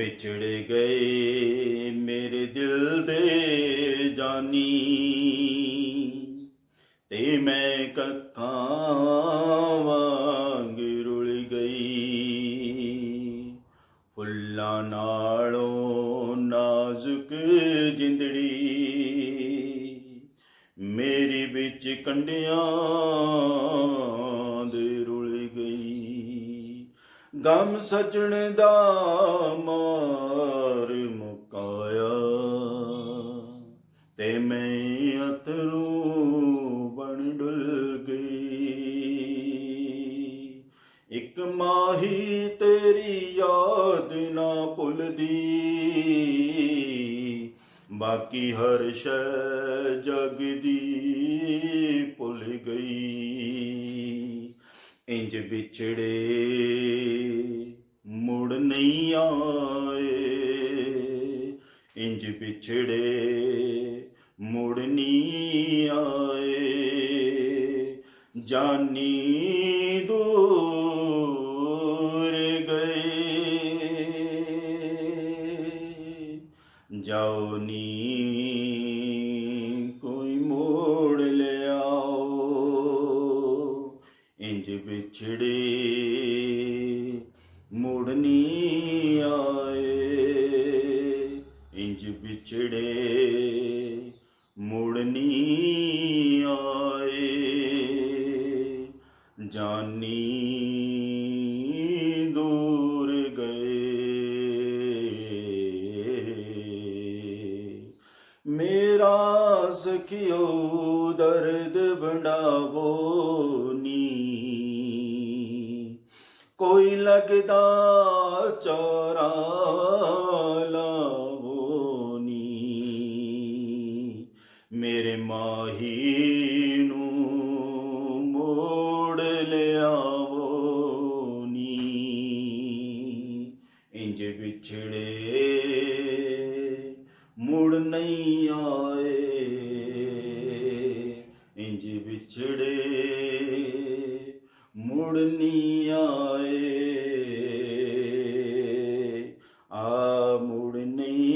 ਵਿਛੜ ਗਏ, ਮੇਰੇ ਦਿਲ ਦੇ ਜਾਨੀ। ਤੇ ਮੈਂ ਕੱਖਾਂ ਵਾਂਗ ਰੁਲ ਗਈ। ਫੁੱਲਾਂ ਨਾਲੋਂ ਨਾਜ਼ੁਕ ਜਿੰਦੜੀ। ਮੇਰੀ ਵਿੱਚ ਕੰਡਿਆਂ ਗਮ ਸਜਣ ਦਾ ਮਾਰ ਮੁਕਾਇਆ। ਤੇ ਮੈਂ ਅਤਰੂ ਬਣ ਡੁੱਲ ਗਈ। ਇੱਕ ਮਾਹੀ ਤੇਰੀ ਯਾਦ ਨਾ ਭੁੱਲਦੀ। ਬਾਕੀ ਹਰ ਸ਼ੈ ਜਗ ਦੀ ਭੁੱਲ ਗਈ। ਇੰਜ ਵਿਛੜੇ ਮੁੜ ਨਹੀਂ ਆਏ। ਇੰਜ ਵਿਛੜੇ ਮੁੜ ਨਹੀਂ ਆਏ। ਜਾਨੀ ਦੂਰ ਗਏ। ਜਾਓ ਨੀ ਵਿਛੜੇ। ਮੁੜਨੀ ਆਏ। ਇੰਜ ਵਿਛੜੇ। ਮੁੜਨੀ ਆਏ। ਜਾਨੀ ਦੂਰ ਗਏ। ਮੇਰਾ ਸਖਿਓ ਦਰਦ ਵੰਡਾਵੋ ਨੀ। ਕੋਈ ਲੱਗਦਾ ਚੋਰਾ ਲਾਵੋ ਮੇਰੇ ਮਾਹੀ ਨੂੰ ਮੋੜ ਲਿਆਵੋ ਇੰਜ ਵਿਛੜੇ ਮੁੜ ਨਹੀਂ ਆਏ। ਇੰਜ ਵਿਛੜੇ ਮੁੜਨੀ ਆਏ। ਆ ਮੁੜਨੀ